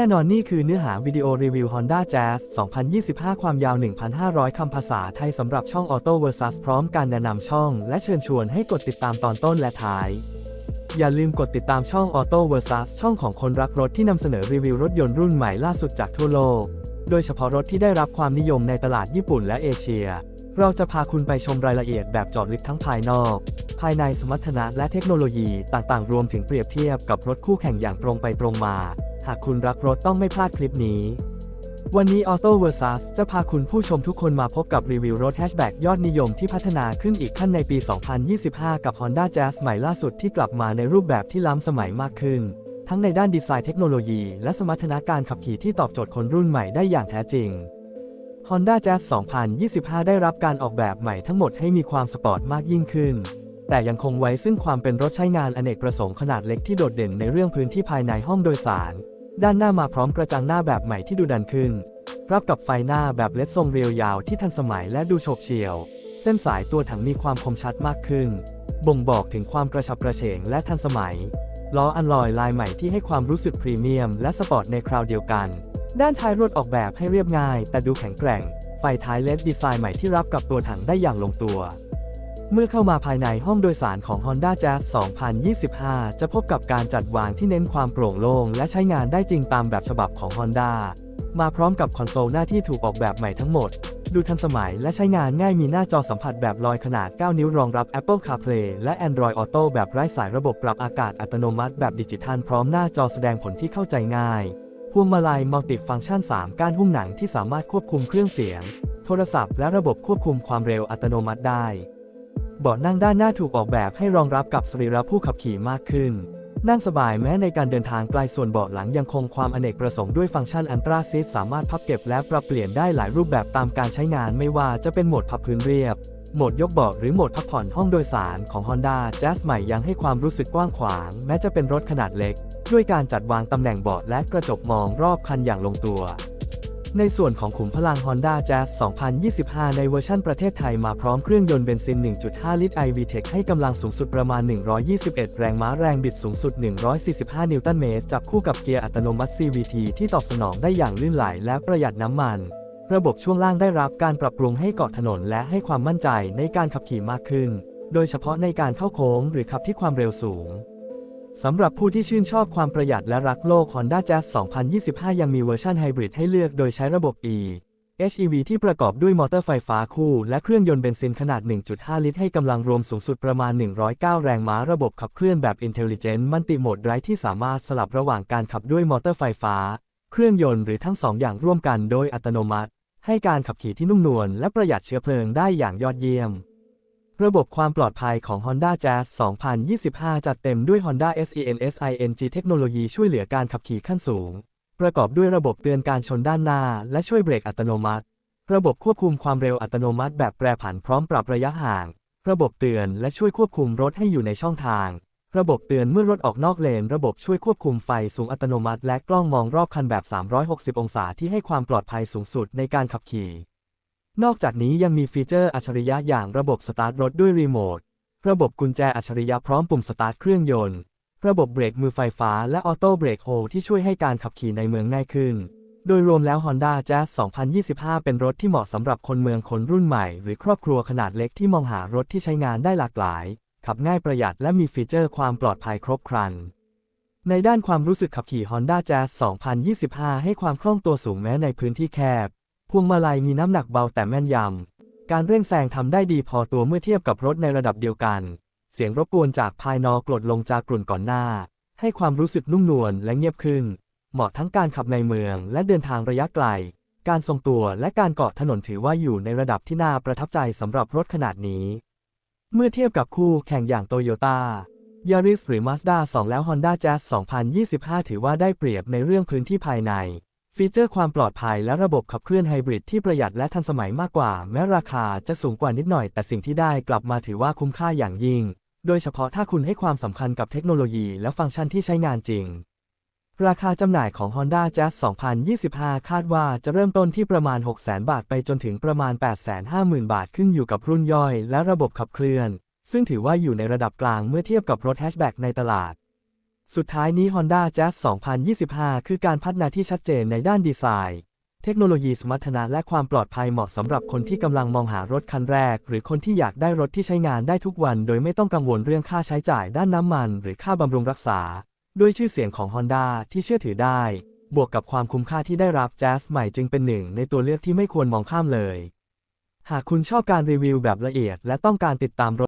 แน่นอนนี่คือเนื้อหาวิดีโอรีวิว Honda Jazz 2025 ความยาว 1,500 คำภาษาไทยสำหรับช่อง Auto Versus พร้อมการแนะนำช่อง และเชิญชวนให้กดติดตามตอนต้นและท้าย อย่าลืมกดติดตามช่อง Auto Versus ช่องของคนรักรถที่นำเสนอรีวิวรถยนต์รุ่นใหม่ล่าสุดจากทั่วโลก โดยเฉพาะรถที่ได้รับความนิยมในตลาดญี่ปุ่นและเอเชีย เราจะพาคุณไปชมรายละเอียดแบบเจอดลึกทั้งภายนอก ภายในสมรรถนะและเทคโนโลยีต่างๆ รวมถึงเปรียบเทียบกับรถคู่แข่งอย่างตรงไปตรงมา หากคุณรักรถต้องไม่พลาดคลิปนี้ วันนี้ Auto Versus จะพาคุณผู้ชมทุกคนมาพบกับรีวิวรถแฮชแบ็กยอดนิยมที่พัฒนาขึ้นอีกขั้นในปี 2025 กับ Honda Jazz ใหม่ล่าสุดที่กลับมาในรูปแบบที่ล้ำสมัยมากขึ้น ทั้งในด้านดีไซน์เทคโนโลยีและสมรรถนะการขับขี่ที่ตอบโจทย์คนรุ่นใหม่ได้อย่างแท้จริง Honda Jazz 2025 ได้รับการออกแบบใหม่ทั้งหมดให้มีความสปอร์ตมากยิ่งขึ้นแต่ยังคงไว้ซึ่งความเป็นรถใช้งานอเนกประสงค์ขนาดเล็กที่โดดเด่นในเรื่องพื้นที่ภายในห้องโดยสาร ด้านหน้ามาพร้อมกระจังหน้าแบบใหม่ที่ดูดันขึ้น รับกับไฟหน้าแบบเลดทรงเรียวยาวที่ทันสมัยและดูโฉบเฉี่ยว เส้นสายตัวถังมีความคมชัดมากขึ้น บ่งบอกถึงความกระฉับกระเฉงและทันสมัย ล้ออันลอยลายใหม่ที่ให้ความรู้สึกพรีเมียมและสปอร์ตในคราวเดียวกัน ด้านท้ายรถออกแบบให้เรียบง่าย แต่ดูแข็งแกร่ง ไฟท้ายเลดดีไซน์ใหม่ที่รับกับตัวถังได้อย่างลงตัว เมื่อเข้ามาภายในห้องโดยสารของ Honda Jazz 2025 จะพบกับการจัดวางที่เน้นความโปร่งโล่งและใช้งานได้จริงตามแบบฉบับของ Honda มาพร้อมกับคอนโซลหน้าที่ถูกออกแบบใหม่ทั้งหมด ดูทันสมัยและใช้งานง่ายมีหน้าจอสัมผัสแบบลอยขนาด 9 นิ้วรองรับ Apple CarPlay และ Android Auto แบบไร้สายระบบปรับอากาศอัตโนมัติแบบดิจิทัลพร้อมหน้าจอแสดงผลที่เข้าใจง่ายพวงมาลัยมัลติฟังก์ชัน 3ก้านหุ้มหนังที่สามารถควบคุมเครื่องเสียง โทรศัพท์และระบบควบคุมความเร็วอัตโนมัติได้ เบาะนั่งด้านหน้าถูกออกแบบให้รองรับกับสรีระผู้ขับขี่มากขึ้น นั่งสบายแม้ในการเดินทางไกลส่วนเบาะหลังยังคงความอเนกประสงค์ด้วยฟังก์ชันอันตราซีทสามารถพับเก็บและปรับเปลี่ยนได้หลายรูปแบบตามการใช้งานไม่ว่าจะเป็นโหมดพับพื้นเรียบ โหมดยกเบาะหรือโหมดพักผ่อนห้องโดยสารของ Honda Jazz ใหม่ยังให้ความรู้สึกกว้างขวาง แม้จะเป็นรถขนาดเล็ก ด้วยการจัดวางตำแหน่งเบาะและกระจกมองรอบคันอย่างลงตัว ในส่วนของขุมพลัง Honda Jazz 2025 ในเวอร์ชันประเทศไทยมาพร้อมเครื่องยนต์เบนซิน 1.5 ลิตร iVTEC ให้กำลังสูงสุดประมาณ 121 แรงม้าแรงบิดสูงสุด 145 นิวตันเมตร จับคู่กับเกียร์อัตโนมัติ CVT ที่ตอบสนองได้อย่างลื่นไหลและประหยัดน้ำมัน ระบบช่วงล่างได้รับการปรับปรุงให้เกาะถนนและให้ความมั่นใจในการขับขี่มากขึ้น โดยเฉพาะในการเข้าโค้งหรือขับที่ความเร็วสูง สำหรับผู้ที่ชื่นชอบความประหยัดและรักโลก Honda Jazz 2025 ยังมีเวอร์ชันไฮบริดให้เลือกโดยใช้ระบบ E HEV ที่ประกอบด้วยมอเตอร์ไฟฟ้าคู่และเครื่องยนต์เบนซินขนาด 1.5 ลิตร ให้กำลังรวมสูงสุดประมาณ 109 แรงม้าระบบขับเคลื่อนแบบ Intelligent Multi Mode Drive ที่สามารถสลับระหว่างการขับด้วยมอเตอร์ไฟฟ้า เครื่องยนต์หรือทั้งสองอย่างร่วมกันโดยอัตโนมัติ ให้การขับขี่ที่นุ่มนวลและประหยัดเชื้อเพลิงได้อย่างยอดเยี่ยม ระบบความปลอดภัยของ Honda Jazz 2025 จัดเต็มด้วย Honda SENSING เทคโนโลยีช่วยเหลือการขับขี่ขั้นสูง ประกอบด้วยระบบเตือนการชนด้านหน้า และช่วยเบรกอัตโนมัติ ระบบควบคุมความเร็วอัตโนมัติแบบแปรผันพร้อมปรับระยะห่าง ระบบเตือนและช่วยควบคุมรถให้อยู่ในช่องทาง ระบบเตือนเมื่อรถออกนอกเลน ระบบช่วยควบคุมไฟสูงอัตโนมัติ และกล้องมองรอบคันแบบ 360 องศาที่ให้ความปลอดภัยสูงสุดในการขับขี่ นอกจากนี้ยังมีฟีเจอร์อัจฉริยะอย่างระบบสตาร์ทรถด้วยรีโมท ระบบกุญแจอัจฉริยะพร้อมปุ่มสตาร์ทเครื่องยนต์ ระบบเบรกมือไฟฟ้าและออโต้เบรกโฮที่ช่วยให้การขับขี่ในเมืองง่ายขึ้น โดยรวมแล้ว Honda Jazz 2025 เป็นรถที่เหมาะสำหรับคนเมืองคนรุ่นใหม่ หรือครอบครัวขนาดเล็กที่มองหารถที่ใช้งานได้หลากหลาย ขับง่ายประหยัดและมีฟีเจอร์ความปลอดภัยครบครันในด้านความรู้สึกขับขี่ Honda Jazz 2025 ให้ความคล่องตัวสูงแม้ในพื้นที่แคบ พวงมาลัยมีน้ำหนักเบาแต่แม่นยำ การเร่งแซงทำได้ดีพอตัวเมื่อเทียบกับรถในระดับเดียวกัน เสียงรบกวนจากภายนอกลดลงจากกลุ่นก่อนหน้า ให้ความรู้สึกนุ่มนวลและเงียบขึ้น เหมาะทั้งการขับในเมืองและเดินทางระยะไกล การทรงตัวและการเกาะถนนถือว่าอยู่ในระดับที่น่าประทับใจสำหรับรถขนาดนี้ เมื่อเทียบกับคู่แข่งอย่างโตโยต้า Yaris หรือ Mazda 2 แล้ว Honda Jazz 2025 ถือว่าได้เปรียบในเรื่องพื้นที่ภายใน ฟีเจอร์ความปลอดภัยและระบบขับเคลื่อนไฮบริดที่ประหยัดและทันสมัยมากกว่า แม้ราคาจะสูงกว่านิดหน่อย แต่สิ่งที่ได้กลับมาถือว่าคุ้มค่าอย่างยิ่ง โดยเฉพาะถ้าคุณให้ความสำคัญกับเทคโนโลยีและฟังก์ชันที่ใช้งานจริง ราคาจำหน่ายของ Honda Jazz 2025 คาดว่าจะเริ่มต้นที่ประมาณ 600,000 บาทไปจนถึงประมาณ 850,000 บาทขึ้นอยู่กับรุ่นย่อย และระบบขับเคลื่อน ซึ่งถือว่าอยู่ในระดับกลางเมื่อเทียบกับรถแฮชแบ็กในตลาด สุดท้ายนี้ Honda Jazz 2025 คือการพัฒนาที่ชัดเจนในด้านดีไซน์ เทคโนโลยีสมรรถนะและความปลอดภัยเหมาะสำหรับคนที่กำลังมองหารถคันแรก หรือคนที่อยากได้รถที่ใช้งานได้ทุกวัน โดยไม่ต้องกังวลเรื่องค่าใช้จ่ายด้านน้ำมัน หรือค่าบำรุงรักษา ด้วยชื่อเสียงของ Honda ที่เชื่อถือได้ บวกกับความคุ้มค่าที่ได้รับ Jazz ใหม่จึงเป็นหนึ่งในตัวเลือกที่ไม่ควรมองข้ามเลย หากคุณชอบการรีวิวแบบละเอียด และต้องการติดตามรถ